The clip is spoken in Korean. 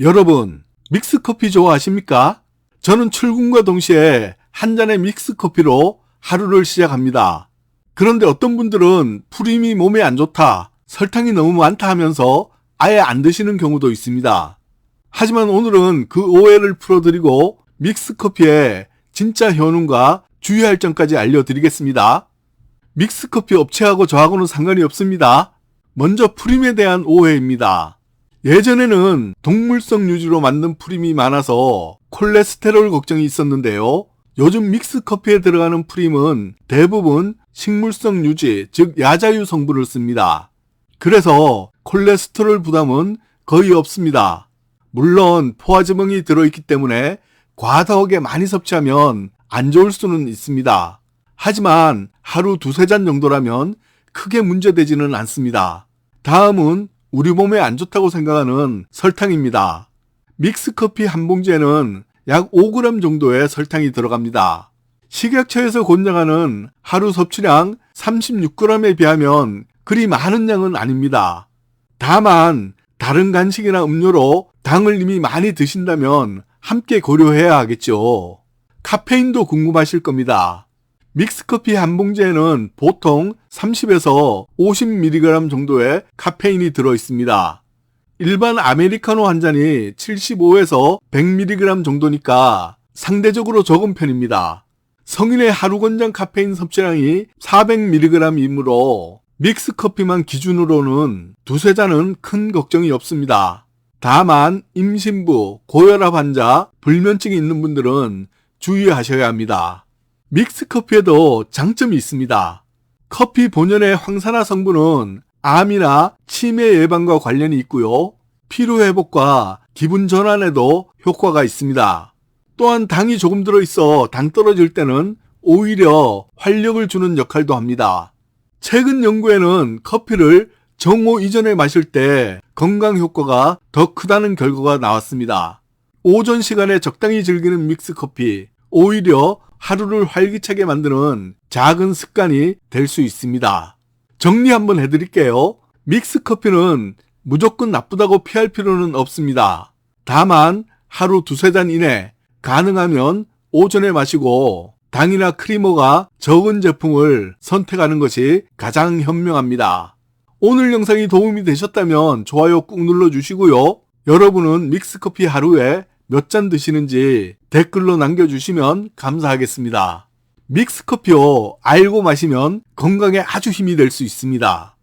여러분, 믹스커피 좋아하십니까? 저는 출근과 동시에 한 잔의 믹스커피로 하루를 시작합니다. 그런데 어떤 분들은 프림이 몸에 안 좋다, 설탕이 너무 많다 하면서 아예 안 드시는 경우도 있습니다. 하지만 오늘은 그 오해를 풀어드리고 믹스커피의 진짜 효능과 주의할 점까지 알려드리겠습니다. 믹스커피 업체하고 저하고는 상관이 없습니다. 먼저 프림에 대한 오해입니다. 예전에는 동물성 유지로 만든 프림이 많아서 콜레스테롤 걱정이 있었는데요. 요즘 믹스 커피에 들어가는 프림은 대부분 식물성 유지, 즉 야자유 성분을 씁니다. 그래서 콜레스테롤 부담은 거의 없습니다. 물론 포화지방이 들어있기 때문에 과다하게 많이 섭취하면 안 좋을 수는 있습니다. 하지만 하루 두세 잔 정도라면 크게 문제되지는 않습니다. 다음은 우리 몸에 안 좋다고 생각하는 설탕입니다. 믹스커피 한 봉지에는 약 5g 정도의 설탕이 들어갑니다. 식약처에서 권장하는 하루 섭취량 36g에 비하면 그리 많은 양은 아닙니다. 다만 다른 간식이나 음료로 당을 이미 많이 드신다면 함께 고려해야 하겠죠. 카페인도 궁금하실 겁니다. 믹스커피 한 봉지에는 보통 30에서 50mg 정도의 카페인이 들어 있습니다. 일반 아메리카노 한 잔이 75에서 100mg 정도니까 상대적으로 적은 편입니다. 성인의 하루 권장 카페인 섭취량이 400mg이므로 믹스커피만 기준으로는 두세 잔은 큰 걱정이 없습니다. 다만 임신부, 고혈압 환자, 불면증이 있는 분들은 주의하셔야 합니다. 믹스커피에도 장점이 있습니다. 커피 본연의 황산화 성분은 암이나 치매 예방과 관련이 있고요. 피로회복과 기분 전환에도 효과가 있습니다. 또한 당이 조금 들어있어 당 떨어질 때는 오히려 활력을 주는 역할도 합니다. 최근 연구에는 커피를 정오 이전에 마실 때 건강 효과가 더 크다는 결과가 나왔습니다. 오전 시간에 적당히 즐기는 믹스커피, 오히려 하루를 활기차게 만드는 작은 습관이 될 수 있습니다. 정리 한번 해드릴게요. 믹스 커피는 무조건 나쁘다고 피할 필요는 없습니다. 다만 하루 두세 잔 이내 가능하면 오전에 마시고 당이나 크리머가 적은 제품을 선택하는 것이 가장 현명합니다. 오늘 영상이 도움이 되셨다면 좋아요 꾹 눌러주시고요. 여러분은 믹스커피 하루에 몇 잔 드시는지 댓글로 남겨주시면 감사하겠습니다. 믹스커피요 알고 마시면 건강에 아주 힘이 될 수 있습니다.